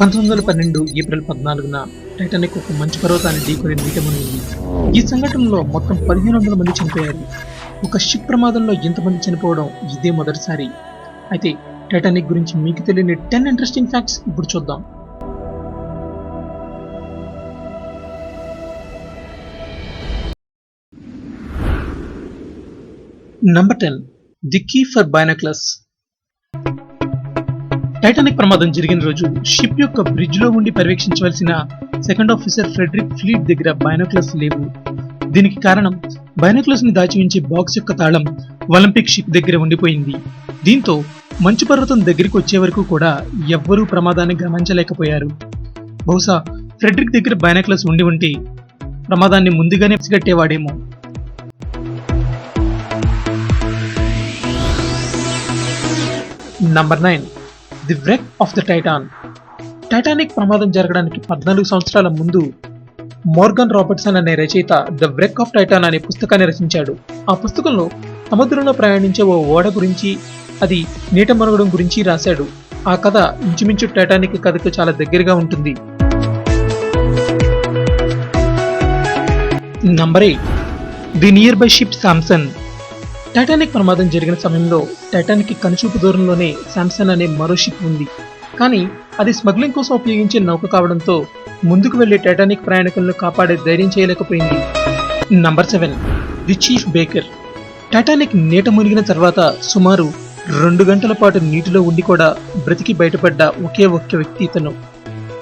పంతొమ్మిది వందల పన్నెండు ఏప్రిల్ పద్నాలుగున టైటానిక్ ఒక మంచు పర్వతాన్ని ఢీకొని నీటమునింది ఈ సంఘటనలో మొత్తం పదిహేను వందల మంది చనిపోయారు. ఒక షిప్ ప్రమాదంలో ఎంతమంది చనిపోవడం ఇదే మొదటిసారి. అయితే టైటానిక్ గురించి మీకు తెలియని టెన్ ఇంట్రెస్టింగ్ ఫ్యాక్ట్స్ ఇప్పుడు చూద్దాం. Number ten. The key for binoculars. Titanic ప్రమాదం జరిగిన రోజు షిప్ యొక్క బ్రిడ్జ్లో ఉండి పర్యవేక్షించవలసిన సెకండ్ ఆఫీసర్ ఫ్రెడరిక్ ఫ్లీట్ దగ్గర బైనోక్లస్ లేవు. దీనికి కారణం బైనోక్లస్ని దాచి ఉంచే బాక్స్ యొక్క తాళం ఒలింపిక్ షిప్ దగ్గర ఉండిపోయింది. దీంతో మంచు పర్వతం దగ్గరికి వచ్చే వరకు కూడా ఎవ్వరూ ప్రమాదాన్ని గమనించలేకపోయారు. బహుశా ఫ్రెడరిక్ దగ్గర బైనాక్లస్ ఉండి ఉంటే ప్రమాదాన్ని ముందుగానే పసిగట్టేవాడేమో number nine the wreck of the Titan. Titanic ప్రమాదం జరగడానికి పద్నాలుగు సంవత్సరాల ముందు మోర్గన్ రాబర్ట్సన్ అనే రచయిత ద వ్రెక్ ఆఫ్ టైటాన్ అనే పుస్తకాన్ని రచించాడు. ఆ పుస్తకంలో సముద్రంలో ప్రయాణించే ఓ ఓడ గురించి అది నీట మరగడం గురించి రాశాడు. ఆ కథ ఇంచుమించు టైటానిక్ కథకు చాలా దగ్గరగా ఉంటుంది. Number eight. The nearby ship Samson. Titanic ప్రమాదం జరిగిన సమయంలో టైటానిక్ కనుచూపు దూరంలోనే శాంసన్ అనే మరో షిప్ ఉంది. కానీ అది స్మగ్లింగ్ కోసం ఉపయోగించే నౌక కావడంతో ముందుకు వెళ్ళే టైటానిక్ ప్రయాణికులను కాపాడే ధైర్యం చేయలేకపోయింది. Number seven the chief baker Titanic నీట మునిగిన తర్వాత సుమారు రెండు గంటల పాటు నీటిలో ఉండి కూడా బ్రతికి బయటపడ్డ ఒకే ఒక్క వ్యక్తి ఇతను.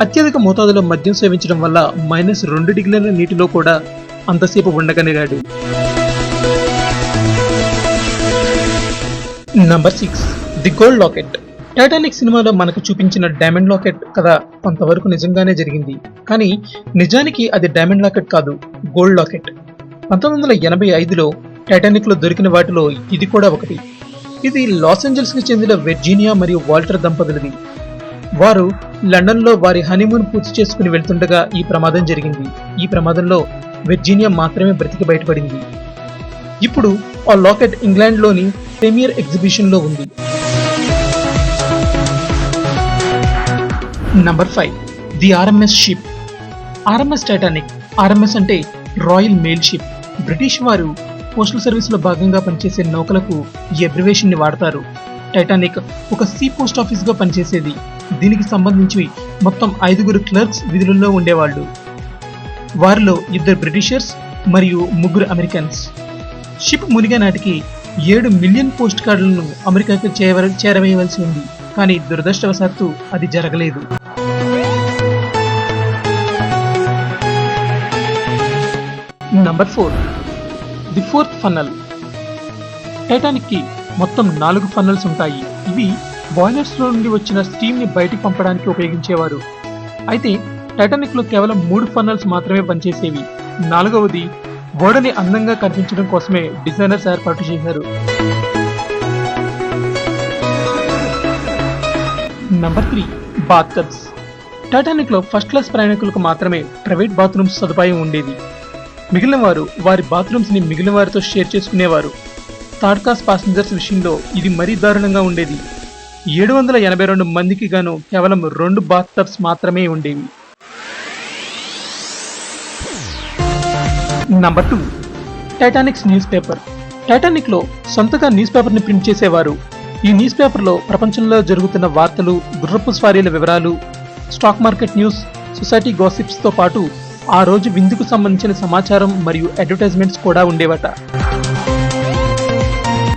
అత్యధిక మోతాదులో మద్యం సేవించడం వల్ల మైనస్ రెండు డిగ్రీల నీటిలో కూడా అంతసేపు ఉండగలిగాడు. Number six the gold locket Titanic సినిమాలో మనకు చూపించిన డైమండ్ లాకెట్ కథ కొంతవరకు నిజంగానే జరిగింది. కానీ నిజానికి అది డైమండ్ లాకెట్ కాదు గోల్డ్ లాకెట్ పంతొమ్మిది వందల ఎనభై ఐదులో టైటానిక్లో దొరికిన వాటిలో ఇది కూడా ఒకటి. ఇది లాస్ ఏంజల్స్కి చెందిన వెర్జీనియా మరియు వాల్టర్ దంపతులది. వారు లండన్లో వారి హనీమూన్ పూర్తి చేసుకుని వెళ్తుండగా ఈ ప్రమాదం జరిగింది. ఈ ప్రమాదంలో వెర్జీనియా మాత్రమే బ్రతికి బయటపడింది. ఇప్పుడు ఆ లాకెట్ ఇంగ్లాండ్లోని ప్రీమియర్ ఎగ్జిబిషన్లో ఉంది. Number five the RMS ship RMS Titanic RMS అంటే రాయల్ మెయిల్ షిప్ బ్రిటిష్ వారు పోస్టల్ సర్వీస్లో భాగంగా పనిచేసే నౌకలకు ఈ అబ్రివేషన్ని వాడతారు. టైటానిక్ ఒక సీ పోస్ట్ ఆఫీస్గా పనిచేసేది. దీనికి సంబంధించి మొత్తం ఐదుగురు క్లర్క్స్ విధులలో ఉండేవాళ్ళు. వారిలో ఇద్దరు బ్రిటిషర్స్ మరియు ముగ్గురు అమెరికన్స్ షిప్ మునిగే నాటికి ఏడు మిలియన్ పోస్ట్ కార్డులను అమెరికాకు చేర చేరవేయవలసి ఉంది. కానీ దురదృష్టవశాత్తు అది జరగలేదు. Number four. The fourth funnel. టైటానిక్కి మొత్తం నాలుగు ఫన్నల్స్ ఉంటాయి. ఇవి బాయిలర్స్లో నుండి వచ్చిన స్టీమ్ని బయటికి పంపడానికి ఉపయోగించేవారు. అయితే టైటానిక్లో కేవలం మూడు ఫన్నల్స్ మాత్రమే పనిచేసేవి. నాలుగవది ఓడని అందంగా కనిపించడం కోసమే డిజైనర్స్ ఏర్పాటు చేశారు. నంబర్ త్రీ బాత్ టబ్స్ టైటానిక్లో ఫస్ట్ క్లాస్ ప్రయాణికులకు మాత్రమే ప్రైవేట్ బాత్రూమ్స్ సదుపాయం ఉండేది. మిగిలిన వారు వారి బాత్రూమ్స్ని మిగిలిన వారితో షేర్ చేసుకునేవారు. థర్డ్ క్లాస్ పాసింజర్స్ విషయంలో ఇది మరీ దారుణంగా ఉండేది. ఏడు వందల ఎనభై రెండు మందికి గాను కేవలం రెండు బాత్ టబ్స్ మాత్రమే ఉండేవి. Number two Titanic's newspaper టైటానిక్లో సొంతగా న్యూస్ పేపర్ని ప్రింట్ చేసేవారు. ఈ న్యూస్ పేపర్లో ప్రపంచంలో జరుగుతున్న వార్తలు గుర్రపు స్వారీల వివరాలు స్టాక్ మార్కెట్ న్యూస్ సొసైటీ గాసిప్స్తో పాటు ఆ రోజు విందుకు సంబంధించిన సమాచారం మరియు అడ్వర్టైజ్మెంట్స్ కూడా ఉండేవట.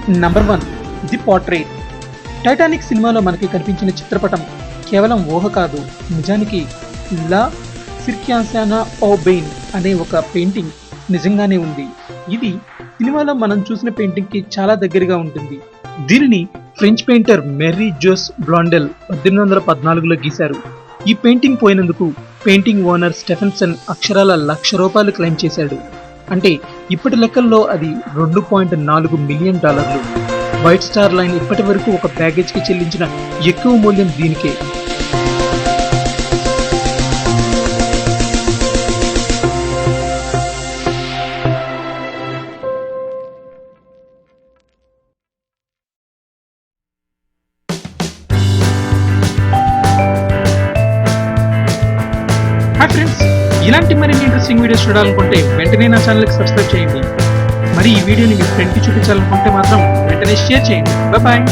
Number one the portrait Titanic సినిమాలో మనకి కనిపించిన చిత్రపటం కేవలం ఊహ కాదు. నిజానికి లా సిర్క్యాన్సానా ఓ బెయిన్ అనే ఒక పెయింటింగ్ నిజంగానే ఉంది. ఇది సినిమాలో మనం చూసిన పెయింటింగ్కి చాలా దగ్గరగా ఉంటుంది. దీనిని French painter Marie Joseph Blondel పద్దెనిమిది వందల పద్నాలుగులో గీశారు. ఈ పెయింటింగ్ పోయినందుకు పెయింటింగ్ ఓనర్ స్టెఫెన్సన్ అక్షరాల లక్ష రూపాయలు క్లెయిమ్ చేశాడు. అంటే ఇప్పటి లెక్కల్లో అది రెండు పాయింట్ నాలుగు మిలియన్ డాలర్లు. వైట్ స్టార్ లైన్ ఇప్పటి వరకు ఒక ప్యాకేజ్కి చెల్లించిన ఎక్కువ మూల్యం దీనికే. ఇలాంటి మరిన్ని ఇంట్రెస్టింగ్ వీడియోస్ చూడాలనుకుంటే వెంటనే నా ఛానల్కి సబ్స్క్రైబ్ చేయండి. మరి ఈ వీడియోని మీ ఫ్రెండ్కి చూపించాలనుకుంటే మాత్రం వెంటనే షేర్ చేయండి. బాయ్